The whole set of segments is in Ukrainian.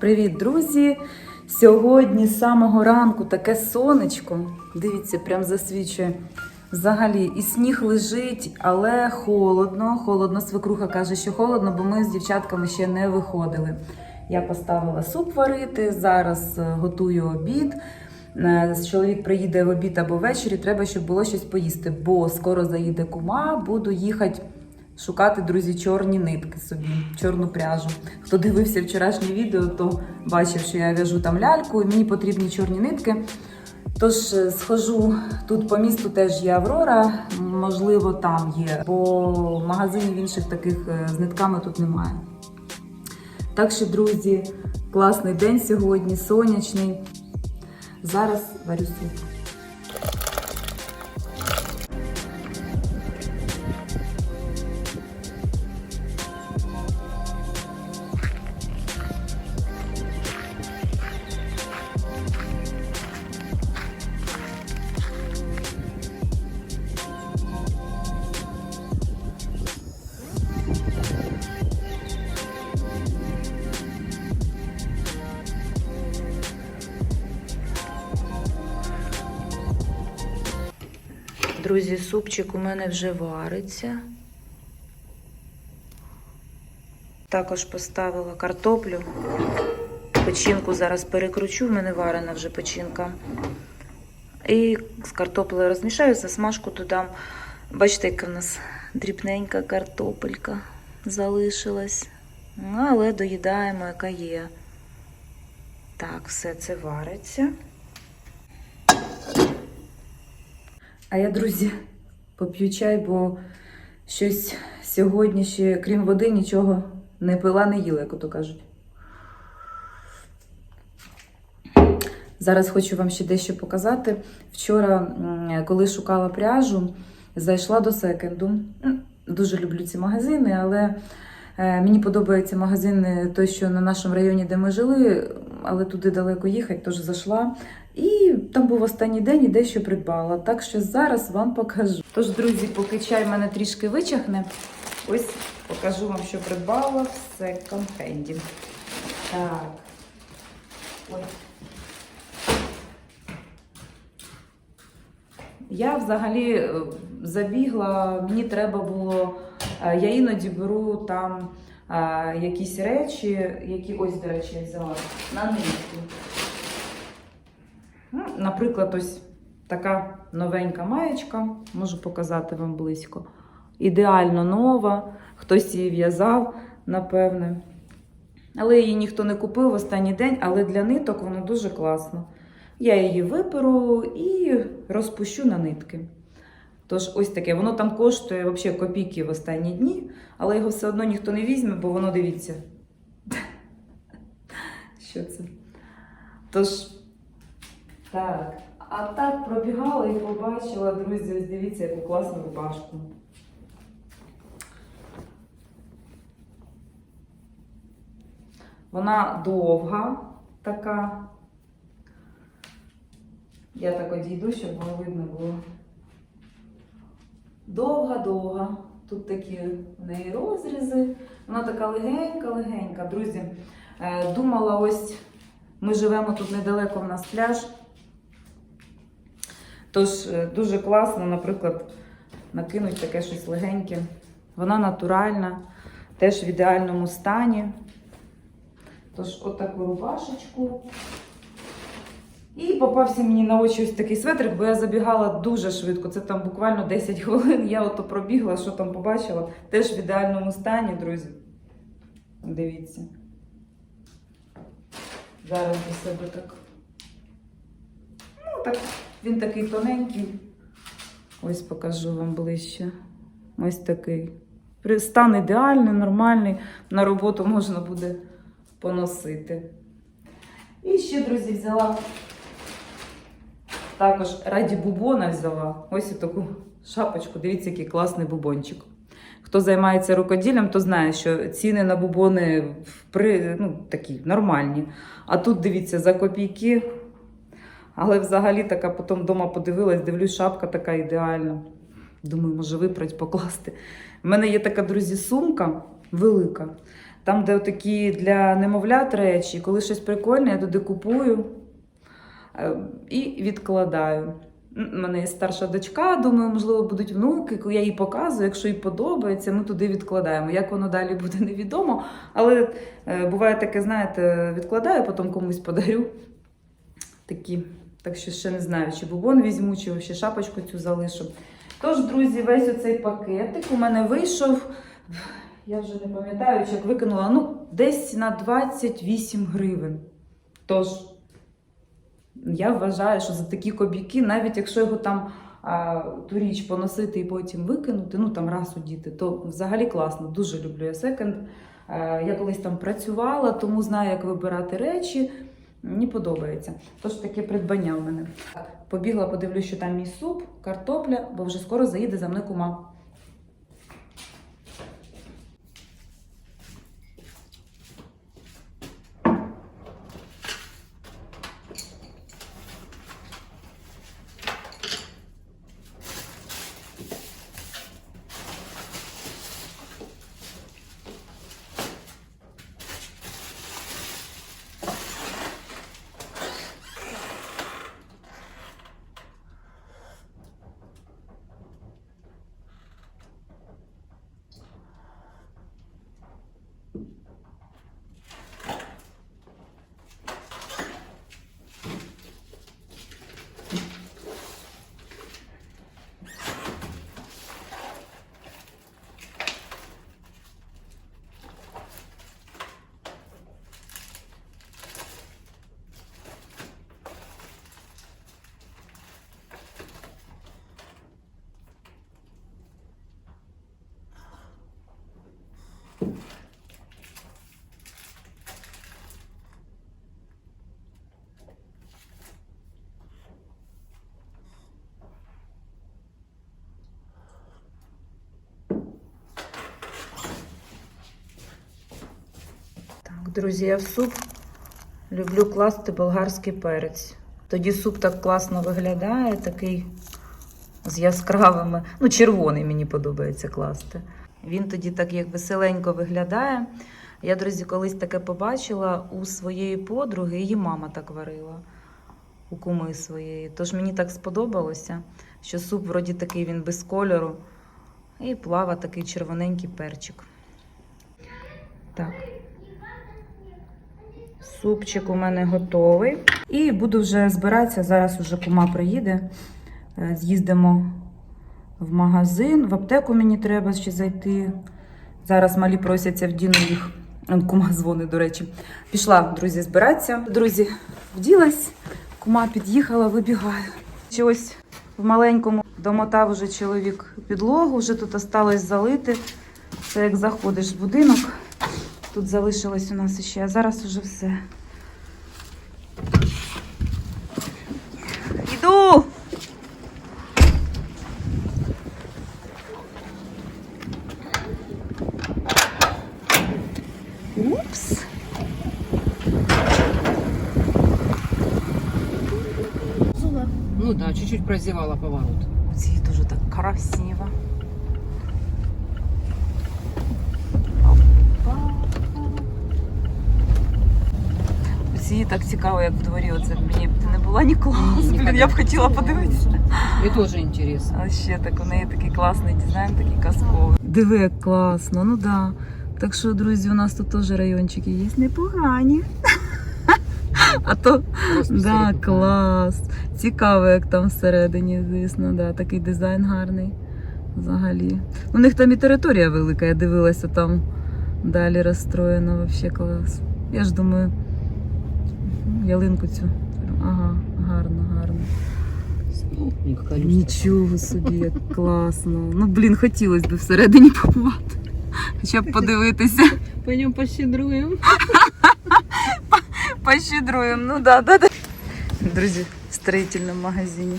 Привіт, друзі! Сьогодні з самого ранку таке сонечко. Дивіться, прям засвічує. Взагалі, і сніг лежить, але холодно. Холодно. Свекруха каже, що холодно, бо ми з дівчатками ще не виходили. Я поставила суп варити, зараз е, готую обід. Е, Чоловік приїде в обід або ввечері, треба, щоб було щось поїсти, бо скоро заїде кума, буду їхати шукати, друзі, чорні нитки собі, чорну пряжу. Хто дивився вчорашнє відео, то бачив, що я в'яжу там ляльку, і мені потрібні чорні нитки. Тож е, схожу тут по місту теж є Аврора, можливо, там є, бо магазинів інших таких е, з нитками тут немає. Так що, друзі, класний день сьогодні, сонячний. Зараз варю суп. Супчик у мене вже вариться. Також поставила картоплю. Печінку зараз перекручу, в мене варена вже печінка. І з картоплею розмішаю, засмажку додам. Бачите, яка в нас дрібненька картопелька залишилась. Ну, але доїдаємо, яка є. Так, все це вариться. А я, друзі, поп'ю чай, бо щось сьогодні ще, крім води, нічого не пила, не їла, як ото кажуть. Зараз хочу вам ще дещо показати. Вчора, коли шукала пряжу, зайшла до секенду. Дуже люблю ці магазини, але е, мені подобається магазин той, що на нашому районі, де ми жили, але туди далеко їхати, тож зайшла. І там був останній день і дещо придбала. Так що зараз вам покажу. Тож, друзі, поки чай мене трішки вичахне, ось покажу вам, що придбала в секонд-хенді. Так. Ой. Я взагалі е, забігла, мені треба було. е, Я іноді беру там е, якісь речі, які ось, до речі, я взяла на нитку. Ну, Наприклад, ось така новенька маєчка, можу показати вам близько. Ідеально нова, хтось її в'язав, напевне. Але її ніхто не купив в останній день, але для ниток воно дуже класно. Я її виперу і розпущу на нитки. Тож, ось таке, воно там коштує взагалі копійки в останні дні, але його все одно ніхто не візьме, бо воно дивіться. Що це? Тож, так. А так пробігала і побачила, друзі, ось дивіться, яку класну рубашку. Вона довга така. Я так одійду, щоб воно видно було. Довга-довга. Тут такі в неї розрізи. Вона така легенька-легенька. Друзі, е, думала, ось ми живемо тут недалеко в нас пляж. Тож е, дуже класно, наприклад, накинуть таке щось легеньке. Вона натуральна, теж в ідеальному стані. Тож, отаку рубашечку. І попався мені на очі ось такий светрик, бо я забігала дуже швидко. Це там буквально 10 хвилин. Я ото пробігла, що там побачила. Теж в ідеальному стані, друзі. Дивіться. Зараз до себе так. Ну, так, він такий тоненький. Ось покажу вам ближче. Ось такий. Стан ідеальний, нормальний. На роботу можна буде поносити. І ще, друзі, взяла. Також раді бубона взяла. Ось таку шапочку. Дивіться, який класний бубончик. Хто займається рукоділлям, то знає, що ціни на бубони при, ну, такі нормальні. А тут дивіться за копійки. Але взагалі така потім вдома подивилась, дивлюсь, шапка така ідеальна. Думаю, може випрать, покласти. У мене є така, друзі, сумка. велика. Там, де такі для немовлят речі, коли щось прикольне, я туди купую е, і відкладаю. У мене є старша дочка, думаю, можливо, будуть внуки, я їй показую, якщо їй подобається, ми туди відкладаємо. Як воно далі буде, невідомо. Але е, буває таке, знаєте, відкладаю, потім комусь подарю. Такі. Так що ще не знаю, чи бубон візьму, чи ще шапочку цю залишу. Тож, друзі, весь оцей пакетик у мене вийшов. Я вже не пам'ятаю, як викинула, ну, десь на 28 гривень. Тож, я вважаю, що за такі копійки, навіть якщо його там а, ту річ поносити і потім викинути, ну там раз удіти, то взагалі класно. Дуже люблю я секонд. Е, Я колись там працювала, тому знаю, як вибирати речі. Мені подобається. Тож таке придбання в мене. Побігла, подивлюсь, що там мій суп, картопля, бо вже скоро заїде за мною кума. Так, друзі, я в суп люблю класти болгарський перець. Тоді суп так класно виглядає, такий з яскравими. Ну, червоний мені подобається класти. Він тоді так як веселенько виглядає. Я, друзі, колись таке побачила у своєї подруги, її мама так варила у куми своєї. Тож мені так сподобалося, що суп вроді такий він без кольору. І плава такий червоненький перчик. Так. Супчик у мене готовий. І буду вже збиратися. Зараз уже кума приїде. Е, З'їздимо в магазин. В аптеку мені треба ще зайти. Зараз малі просяться в Діну їх. Кума дзвонить, до речі. Пішла, друзі, збиратися. Друзі, вділась. Кума під'їхала, вибігаю. Чи ось в маленькому домотав уже чоловік підлогу, вже тут осталось залити. Це як заходиш в будинок. Тут залишилось у нас ще, а зараз уже все. Іду! Упс. Ну да, чуть-чуть прозевала поворот. Ці дуже так красиво. Ці так цікаво, як в дворі. Оце мені б не була ні клас. Блін, я б хотіла подивитися. Мне тоже интересно. А ще так у неї такий класний дизайн, такий казковий. Диви, як класно, ну да. Так що, друзі, у нас тут теж райончики є непогані. А то да, клас. Цікаво, як там всередині, звісно, да. такий дизайн гарний. Взагалі. У них там і територія велика, я дивилася там далі розстроєно, вообще клас. Я ж думаю, ялинку цю. Ага, гарно, гарно. Нічого собі, як класно. Ну, блін, хотілося б всередині побувати. Хоча б подивитися. Пойдем пощедруем. Пощедруємо, ну да, да, да. Друзі, в строїтельному магазині.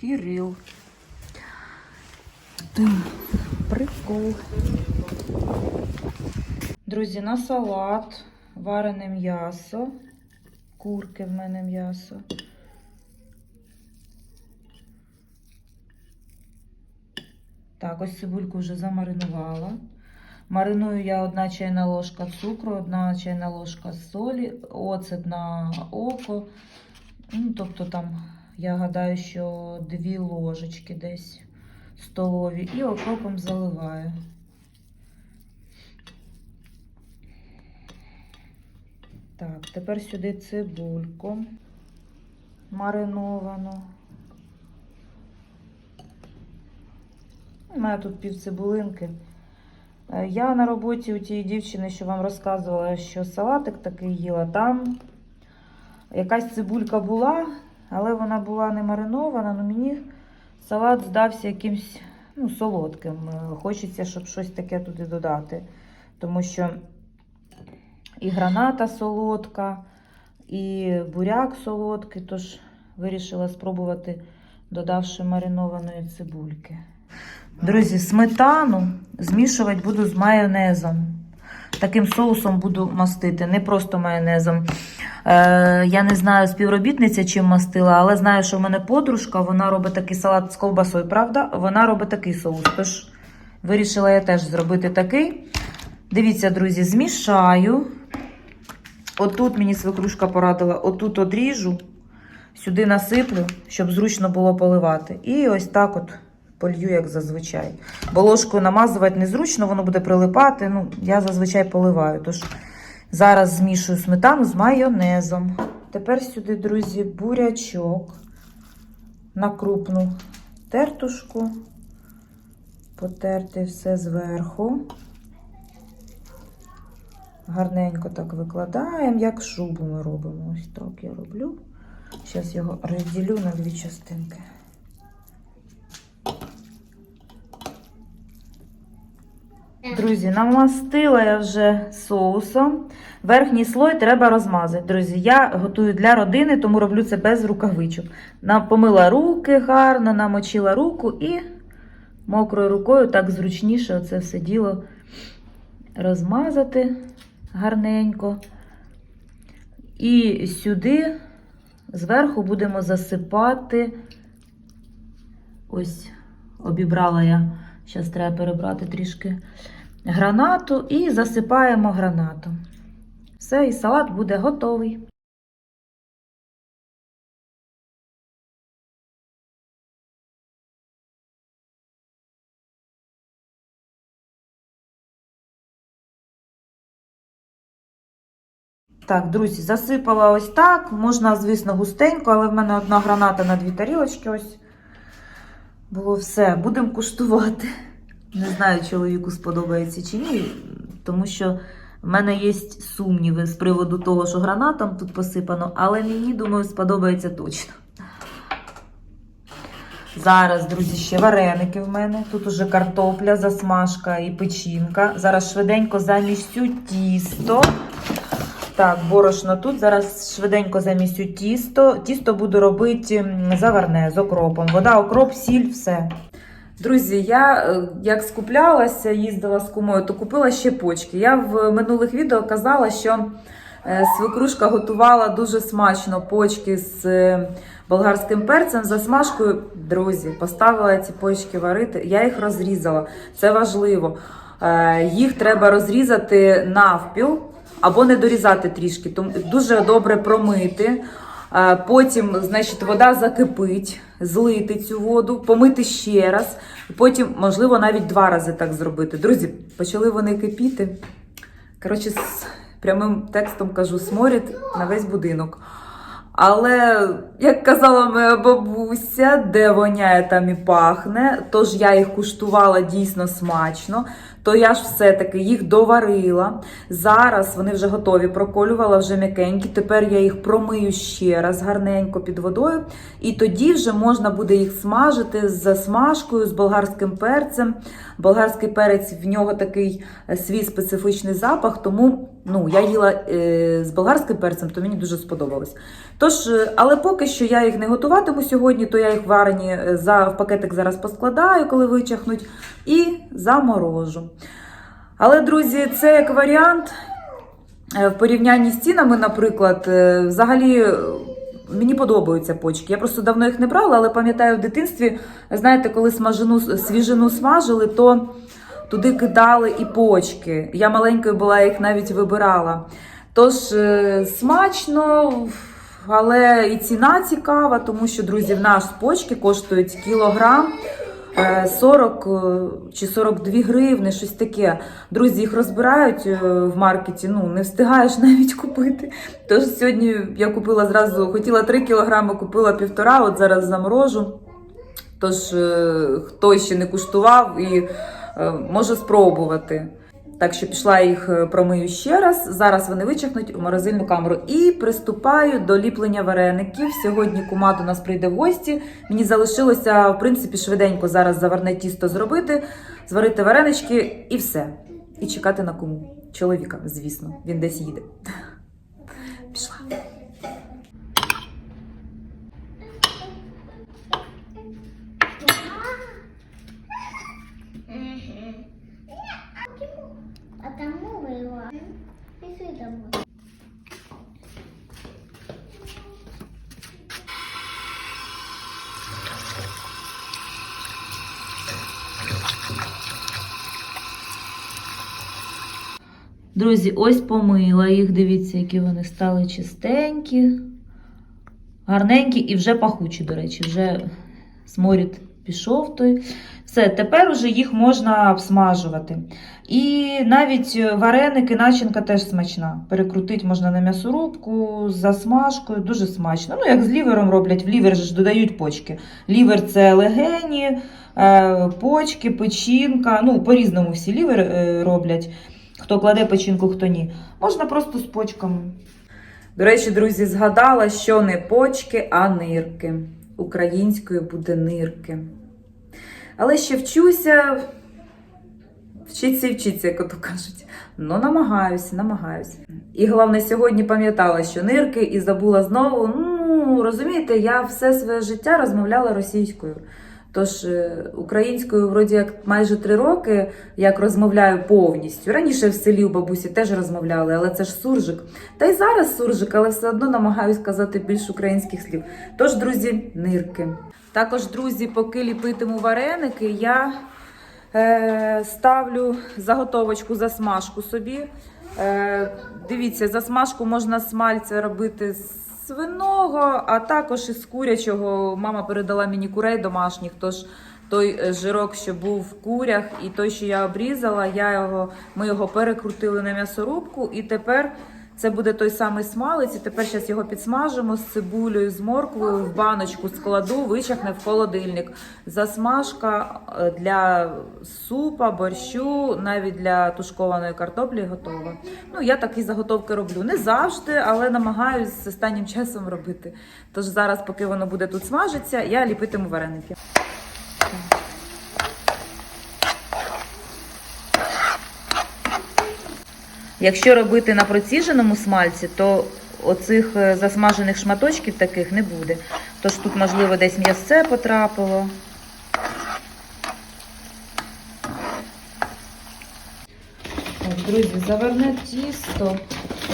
Кирил. Прикол. Друзі, на салат, варене м'ясо. Курки в мене м'ясо. Так, ось цибульку вже замаринувала. Мариную я одна чайна ложка цукру, одна чайна ложка солі, оцет на око. Ну, тобто там, я гадаю, що дві ложечки десь столові. І окропом заливаю. Так, тепер сюди цибульку мариновану. У мене тут пів цибулинки. Е, Я на роботі у тієї дівчини, що вам розказувала, що салатик такий їла, там якась цибулька була, але вона була не маринована, але мені салат здався якимсь ну, солодким. Е, Хочеться, щоб щось таке туди додати. Тому що і граната солодка, і буряк солодкий, тож вирішила спробувати, додавши маринованої цибульки. Друзі, сметану змішувати буду з майонезом. Таким соусом буду мастити, не просто майонезом. Е, я не знаю, співробітниця чим мастила, але знаю, що в мене подружка, вона робить такий салат з ковбасою, правда? Вона робить такий соус. Тож вирішила я теж зробити такий. Дивіться, друзі, змішаю. Отут мені свекрушка порадила, отут одріжу, сюди насиплю, щоб зручно було поливати. І ось так от полью, як зазвичай. Бо ложкою намазувати незручно, воно буде прилипати. Ну, я зазвичай поливаю. Тож зараз змішую сметану з майонезом. Тепер сюди, друзі, бурячок на крупну тертушку. Потерти все зверху. Гарненько так викладаємо, як шубу ми робимо. Ось так я роблю. Зараз його розділю на дві частинки. Друзі, намастила я вже соусом. Верхній слой треба розмазати. Друзі, я готую для родини, тому роблю це без рукавичок. Помила руки гарно, намочила руку і мокрою рукою так зручніше оце все діло розмазати гарненько. І сюди зверху будемо засипати. Ось, обібрала я. Зараз треба перебрати трішки гранату і засипаємо гранату. Все, і салат буде готовий. Так, друзі, засипала ось так. Можна, звісно, густенько, але в мене одна граната на дві тарілочки. Ось було все. Будемо куштувати. Не знаю, чоловіку сподобається чи ні, тому що в мене є сумніви з приводу того, що гранатом тут посипано, але мені, думаю, сподобається точно. Зараз, друзі, ще вареники в мене. Тут уже картопля, засмажка і печінка. Зараз швиденько замісю тісто. Так, борошно тут. Зараз швиденько замісю тісто. Тісто буду робити заварне з окропом. Вода, окроп, сіль, все. Друзі, я е, як скуплялася, їздила з кумою, то купила ще почки. Я в минулих відео казала, що е, свекрушка готувала дуже смачно почки з е, болгарським перцем, засмажкою. Друзі, поставила ці почки варити. Я їх розрізала. Це важливо. Їх треба розрізати навпіл або не дорізати трішки. Тому дуже добре промити. Е, Потім, значить, вода закипить, злити цю воду, помити ще раз. Потім, можливо, навіть два рази так зробити. Друзі, почали вони кипіти. Коротше, з прямим текстом кажу, сморід на весь будинок. Але, як казала моя бабуся, де воняє, там і пахне. Тож я їх куштувала дійсно смачно. То я ж все-таки їх доварила. Зараз вони вже готові, проколювала вже м'якенькі. Тепер я їх промию ще раз гарненько під водою. І тоді вже можна буде їх смажити з смажкою, з болгарським перцем. Болгарський перець в нього такий е, свій специфічний запах, тому ну, я їла е, з болгарським перцем, то мені дуже сподобалось. Тож, е, але поки що я їх не готуватиму сьогодні, то я їх варені е, за, в пакетик зараз поскладаю, коли вичахнуть, і заморожу. Але, друзі, це як варіант. В порівнянні з цінами, наприклад, взагалі Мені подобаються почки. Я просто давно їх не брала, але пам'ятаю в дитинстві, знаєте, коли смажену свіжину смажили, то туди кидали і почки. Я маленькою була, їх навіть вибирала. Тож е, смачно, але і ціна цікава, тому що, друзі, в нас почки коштують кілограм. Е, 40 е, чи 42 гривни, щось таке. Друзі, їх розбирають е, в маркеті, ну не встигаєш навіть купити. Тож сьогодні я купила зразу, хотіла 3 кілограми, купила півтора, от зараз заморожу. Тож, е, хто ще не куштував і е, може спробувати. Так що пішла їх е, промию ще раз. Зараз вони вичахнуть у морозильну камеру. І приступаю до ліплення вареників. Сьогодні кума до нас прийде в гості. Мені залишилося, в принципі, швиденько зараз заварне тісто зробити, зварити варенички і все. І чекати на куму. Чоловіка, звісно, він десь їде. Пішла. Друзі, ось помила їх. Дивіться, які вони стали чистенькі, гарненькі і вже пахучі, до речі, вже сморід пішов той. Все, тепер уже їх можна обсмажувати. І навіть вареники, начинка теж смачна. Перекрутити можна на м'ясорубку з засмажкою, дуже смачно. Ну, як з лівером роблять, в лівер ж додають почки. Лівер це легені, е, почки, печінка. Ну, по-різному всі лівер е, роблять. Хто кладе печінку, хто ні. Можна просто з почками. До речі, друзі, згадала, що не почки, а нирки. Українською буде нирки. Але ще вчуся. Вчиться і вчиться, як ото кажуть. Ну, намагаюся, намагаюся. І головне, сьогодні пам'ятала, що нирки, і забула знову. Ну, розумієте, я все своє життя розмовляла російською. Тож е, українською, вроді як майже три роки, як розмовляю повністю. Раніше в селі у бабусі теж розмовляли, але це ж суржик. Та й зараз суржик, але все одно намагаюсь казати більш українських слів. Тож, друзі, нирки. Також, друзі, поки ліпитиму вареники, я е, ставлю заготовочку засмажку собі. Е, дивіться, засмажку можна з мальця робити з свиного, а також із курячого. Мама передала мені курей домашніх, тож той е, жирок, що був в курях, і той, що я обрізала, я його, ми його перекрутили на м'ясорубку, і тепер це буде той самий смалець. І тепер зараз його підсмажимо з цибулею, з морквою в баночку складу, вичахне в холодильник. Засмажка е, для супа, борщу, навіть для тушкованої картоплі готова. Ну, я такі заготовки роблю. Не завжди, але намагаюсь останнім часом робити. Тож зараз, поки воно буде тут смажитися, я ліпитиму вареники. Якщо робити на проціженому смальці, то оцих е, засмажених шматочків таких не буде. Тож тут, можливо, десь м'ясце потрапило. Так, друзі, заварне тісто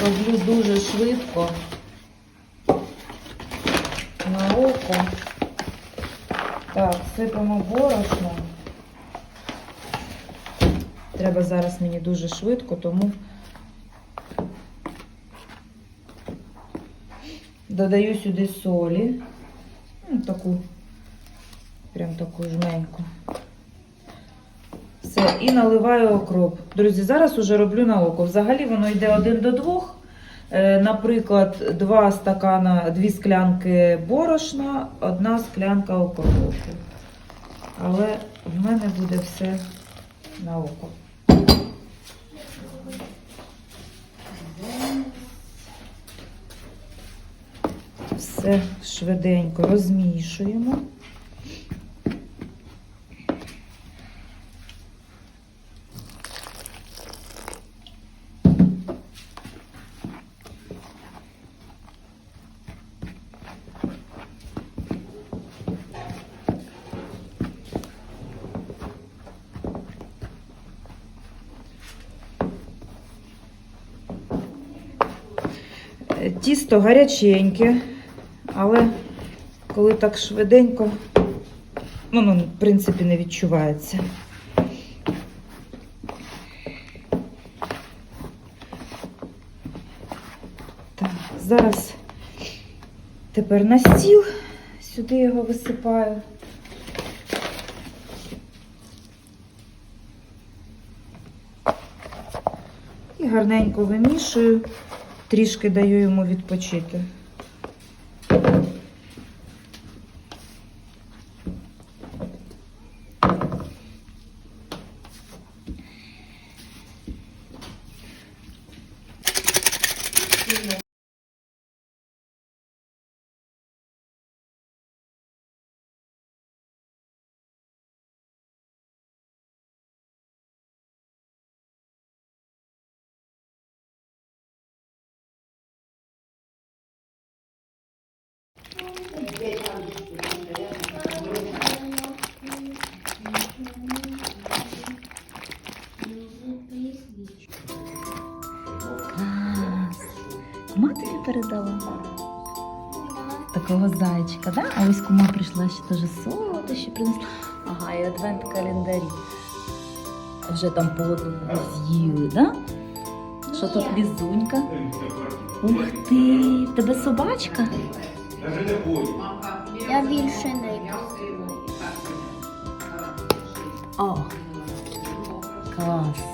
роблю дуже швидко. На око. Так, сипемо борошно. Треба зараз мені дуже швидко, тому додаю сюди солі. Ну, таку, прям таку жменьку. Все, і наливаю окроп. Друзі, зараз уже роблю на око. Взагалі воно йде один до двох. Е, Наприклад, два стакана, дві склянки борошна, одна склянка окропу. Але в мене буде все на око. Все швиденько розмішуємо. Тісто гаряченьке, але коли так швиденько, ну, ну в принципі, не відчувається. Так, зараз тепер на стіл. Сюди його висипаю. І гарненько вимішую, трішки даю йому відпочити. Кума тобі передала? Такого зайчика, да? А ось кума прийшла ще теж солодощі принесла. Ага, і адвент календарі. Вже там по одному з'їли, да? Що тут лізунька? Ух ти! Тебе собачка? Я більше не О! Клас!